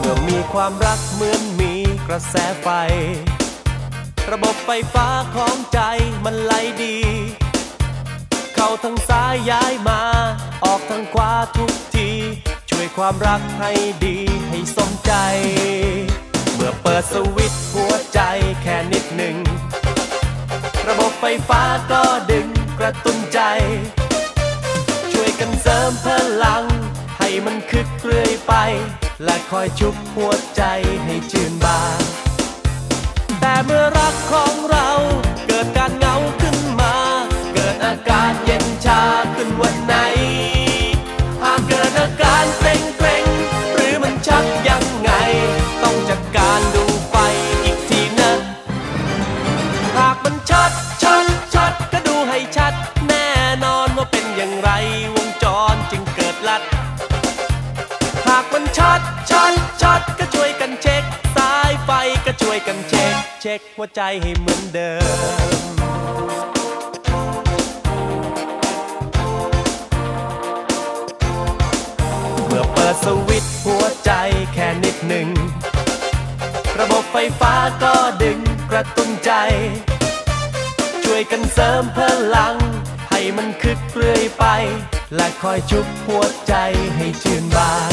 เมื่อมีความรักเหมือนมีกระแสไฟ ระบบไฟฟ้าของใจมันไหลดี เข้าทางซ้ายย้ายมา ออกทางขวาทุกที ช่วยความรักให้ดีให้สมใจ เมื่อเปิดสวิตช์หัวใจแค่นิดหนึ่ง ระบบไฟฟ้าก็ดึงกระตุ้นใจ ช่วยกันเสริมพลัง ให้มันคึกเรื่อยไป และคอยชุบหัวใจให้ชื่นบาน เมื่อรักของเรา เกิดการเหงาขึ้นมา เกิดอาการเย็นชาขึ้นวันไหน หากเกิดอาการเกร็งเกรงหรือมันชัก ช็คเช็คหัวใจให้เหมือนเดิม เมื่อเปิดสวิตช์หัวใจแค่นิดหนึ่ง ระบบไฟฟ้าก็ดึงกระตุ้นใจ ช่วยกันเสริมพลัง ให้มันคึกเรื่อยไป และคอยชุบหัวใจให้ชื่นบาน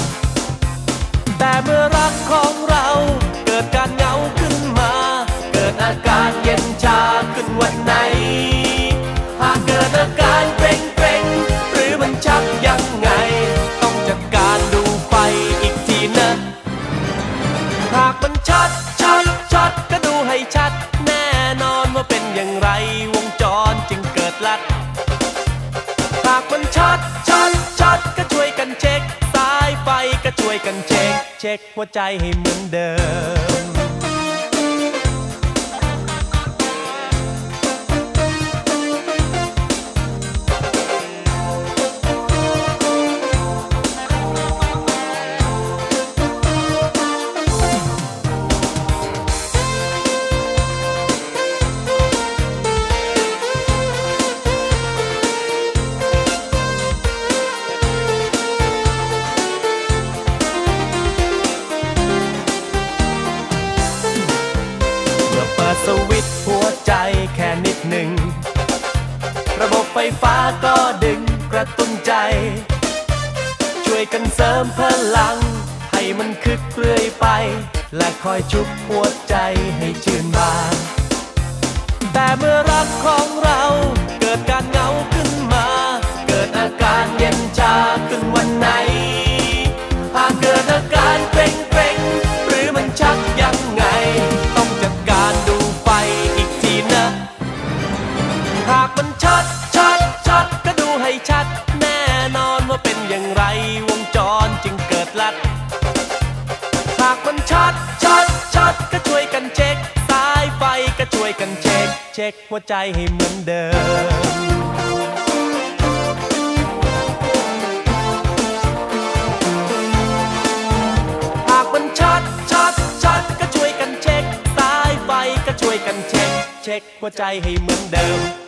แต่เมื่อรักของเรา ช็อตช็อตช็อตก็ช่วยกันเช็ค สายไฟก็ช่วยกันเช็ค เช็คหัวใจให้เหมือนเดิม สวิตหัวใจแค่นิดหนึ่ง ระบบไฟฟ้าก็ดึงกระตุ้นใจ ช่วยกันเสริมพลัง ให้มันคึกเรื่อยไป และคอยชุบหัวใจให้ชื่นบาน แต่เมื่อรักของเราเกิดการเหงาขึ้นมา เกิดอาการเย็นชาขึ้นวัน ค เช็คหัวใจให้เหมือนเดิมหากมันชัดชัดชัดก็ช่วยกันเช็คตายไฟก็ช่วยกันเช็ค เช็คหัวใจให้เหมือนเดิม